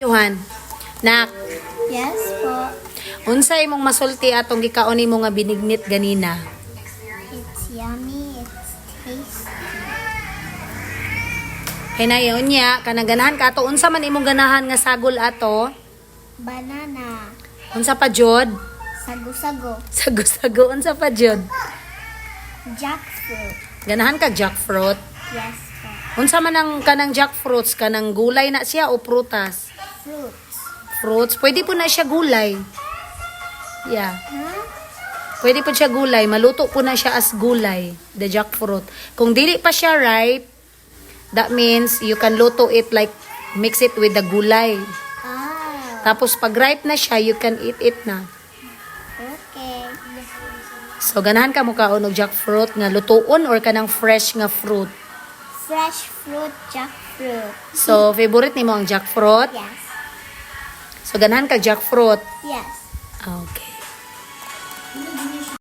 Johan, nak, Yes po. unsay imong masulti atong gikaon nimo nga binignit ganina? It's yummy. It's tasty. Hinayon niya, kanang ganahan ka ato, unsa man imong ganahan nga sagol ato? Banana. Unsa pa jud? Sago-sago. Sago-sago, unsa pa jud? Jackfruit. Ganahan ka jackfruit? Yes po. Unsa man ang kanang jackfruits, kanang gulay na siya o prutas? Fruits. Fruits, pwede po na siya gulay. Yeah. Huh? Pwede po siya gulay, maluto po na siya as gulay, the jackfruit. Kung dili pa siya ripe, that means you can luto it like mix it with the gulay. Ah. Tapos pag ripe na siya, you can eat it na. Okay. So ganahan ka mo kaon og jackfruit nga lutuon or kanang fresh nga fruit. Fresh fruit, jackfruit. So favorite nimo ang jackfruit. Yes. So ganahan ka jackfruit. Yes. Okay.